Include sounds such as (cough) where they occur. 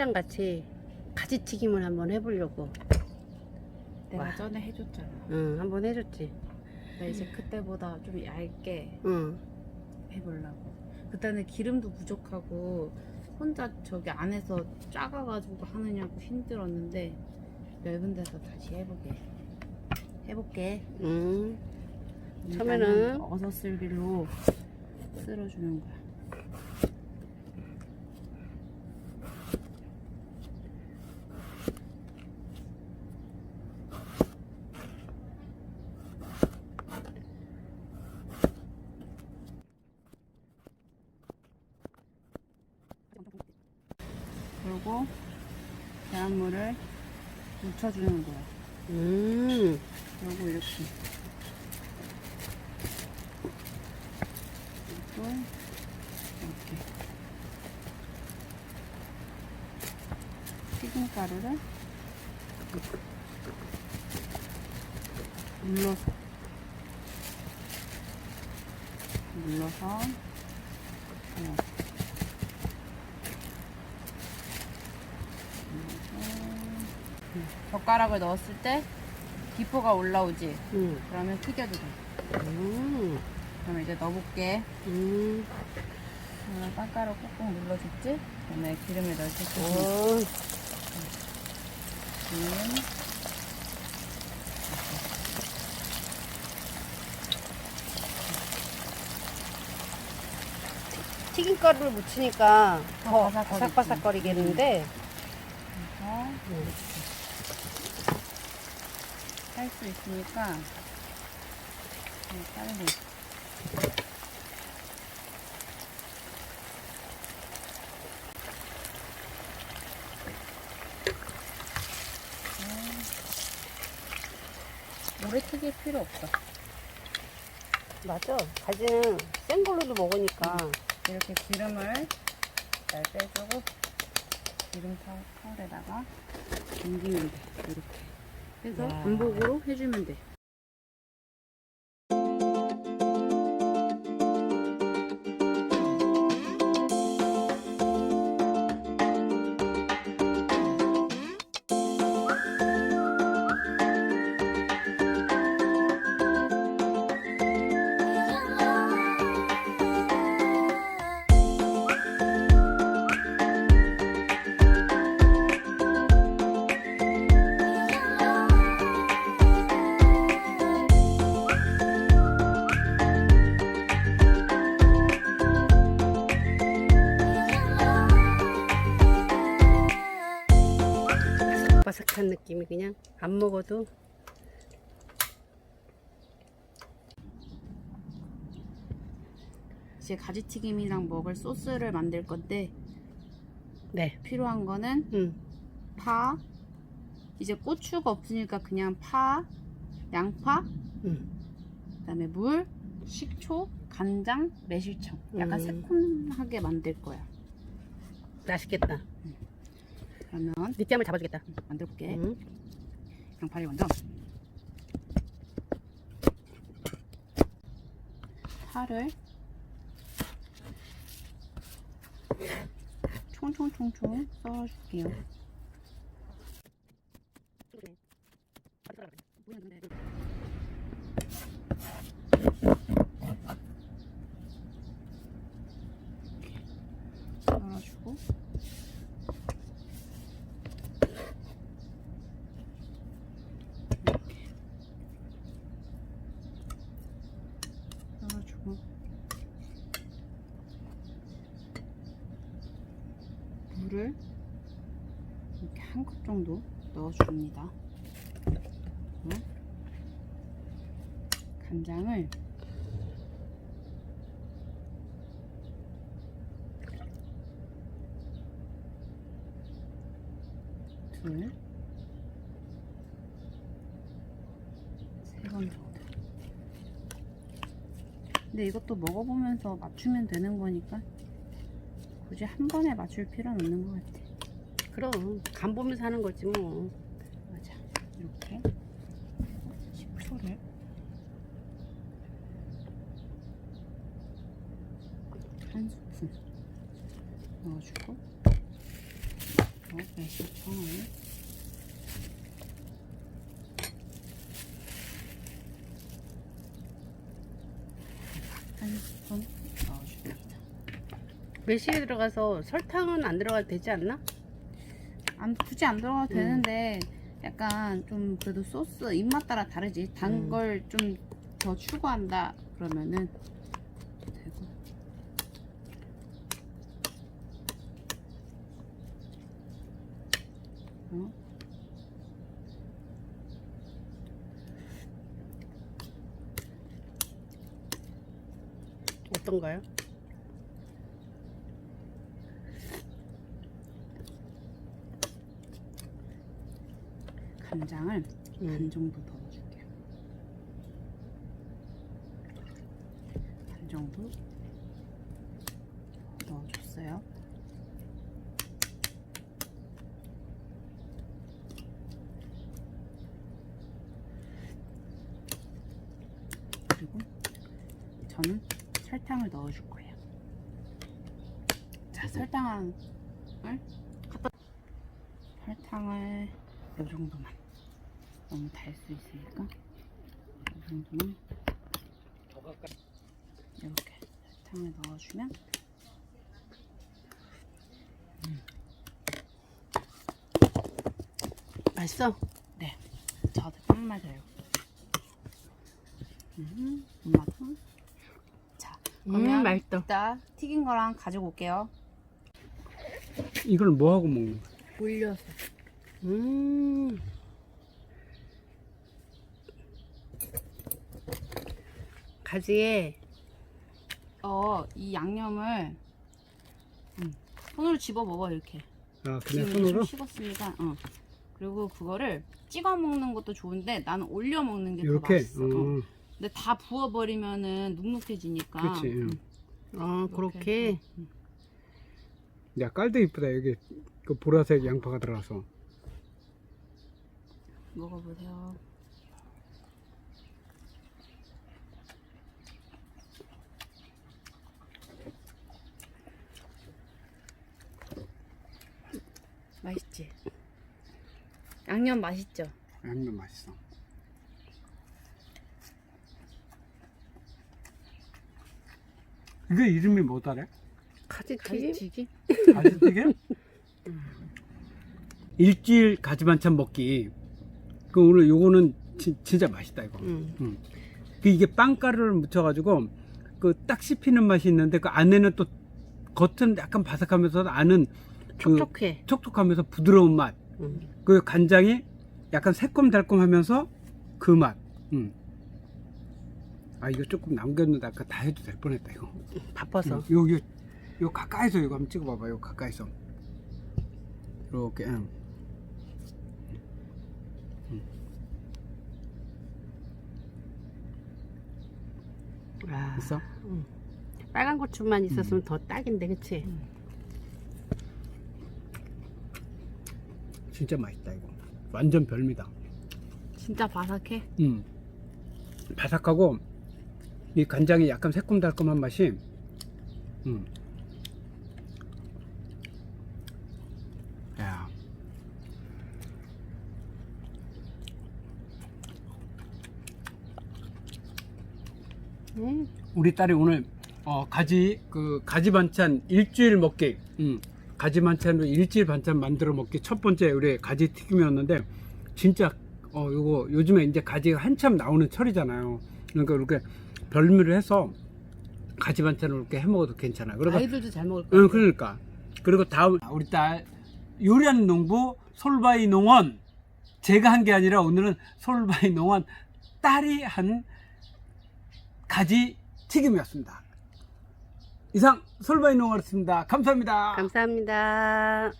딸이랑 같이 가지튀김을 한번 해보려고. 내가 와. 전에 해줬잖아. 응, 한번 해줬지. 나 이제 그때보다 좀 얇게 응. 해보려고. 그때는 기름도 부족하고 혼자 저기 안에서 작아가지고 하느냐고 힘들었는데 넓은 데서 다시 해보게. 해볼게. 응. 처음에는 어서 쓸기로 쓸어주는 거야. 그리고 계란물을 묻혀주는 거야. 음. 그리고 이렇게 그리고 이렇게 튀김가루를 눌러서 눌러서 어. 눌러서 젓가락을 넣었을 때 기포가 올라오지 응. 그러면 튀겨도 돼 음. 그러면 이제 넣어볼게 음. 그러면 빵가루 꾹꾹 눌러줬지 그다음에 기름을 넣을 때 오. 기름 튀김가루를 묻히니까 더 바삭바삭거리지. 바삭바삭거리겠는데. 해서 응. 할 수 있으니까 네, 빨리 음. 오래 튀길 필요 없어 맞아. 가지는 센 걸로도 먹으니까. 이렇게 기름을 잘 빼주고 기름 타- 타올에다가 옮기면 돼 이렇게 해서 야. 반복으로 해주면 돼 바삭한 느낌이 그냥 안 먹어도 이제 가지튀김이랑 먹을 소스를 만들 건데 네. 필요한 거는 응. 파 이제 고추가 없으니까 그냥 파 양파 응. 그다음에 물 식초 간장 매실청 약간 음. 새콤하게 만들 거야 맛있겠다. 그러면 느끼함을 잡아주겠다. 만들게 응. 양파를 먼저 파를 총총총총 썰어줄게요 썰어주고 썰어주고 물을 이렇게 한 컵 정도 넣어줍니다. 간장을 둘, 세 번 정도. 근데 이것도 먹어보면서 맞추면 되는 거니까 굳이 한 번에 맞출 필요는 없는 것 같아. 그럼 간 보면서 하는 거지 뭐. 맞아. 이렇게 식초를 한 스푼 넣어주고 어? 매실 청을 한 스푼 넣어줍니다. 매실이 들어가서 설탕은 안 들어가도 되지 않나? 안 굳이 안 들어가도 음. 되는데 약간 좀 그래도 소스 입맛 따라 다르지. 단 음. 걸 좀 더 추구한다 그러면은 되고. 어? 어떤가요? 간장을 반 음. 정도 넣어줄게요. 반 정도 넣어줬어요. 그리고 저는 설탕을 넣어줄 거예요. 자, 설탕을 갖다 설탕을 이 정도만. 너무 달 수 있으니까? 이 정도만 이렇게 설탕을 넣어주면? 맛있어? 네. 저한테 딱 맞아요. 음, 맛은 자 그러면 음, 맛있다. 이따 튀긴 거랑 가지고 올게요. 이걸 뭐 하고 먹는 거야? 올려서. 음. 가지에 어 이 양념을 음, 손으로 집어 먹어 이렇게 아 그냥 지금 손으로? 좀 식었으니까 어. 그리고 그거를 찍어 먹는 것도 좋은데 나는 올려 먹는 게 더 이렇게? 맛있어 어. 어, 근데 다 부어 버리면은 눅눅해지니까 그렇지. 응. 음, 어 그렇게 음. 야 깔도 이쁘다 여기 그 보라색 양파가 들어가서 먹어보세요 맛있지? 양념 맛있죠? 양념 맛있어 이게 이름이 뭐더래? 가지 가지 튀김? 튀김? 가지튀김? (laughs) 일주일 가지 반찬 먹기 그 오늘 요거는 지- 진짜 맛있다 이거 음. 그 이게 빵가루를 묻혀가지고 그 딱 씹히는 맛이 있는데 그 안에는 또 겉은 약간 바삭하면서 안은 그 촉촉해. 촉촉하면서 부드러운 맛. 음. 그 간장이 약간 새콤달콤하면서 그 맛. 음. 아 이거 조금 남겼는데 아까 다 해도 될 뻔했다 이거. 바빠서. 음, 요, 요, 요 가까이서 이거 한번 찍어봐봐. 요 가까이서. 이렇게. 응. 아, 있어? 빨간 고추만 있었으면 더 딱인데 그치? 진짜 맛있다 이거. 완전 별미다. 진짜 바삭해? 음. 바삭하고 이 간장이 약간 새콤달콤한 맛이 음. 야. 음. 우리 딸이 오늘 어, 가지 그 가지 반찬 일주일 먹기 음, 가지 반찬으로 일주일 반찬 만들어 먹기 첫 번째 우리 가지 튀김이었는데 진짜 어 요거 요즘에 이제 가지가 한참 나오는 철이잖아요 그러니까 이렇게 별미를 해서 가지 반찬을 이렇게 해 먹어도 괜찮아요 그리고 아이들도 잘 먹을 거야. 응 그러니까 그리고 다음 우리 딸 요리하는 농부 솔바이 농원 제가 한 게 아니라 오늘은 솔바이 농원 딸이 한 가지 튀김이었습니다. 이상 솔바이 농원이었습니다. 감사합니다. 감사합니다.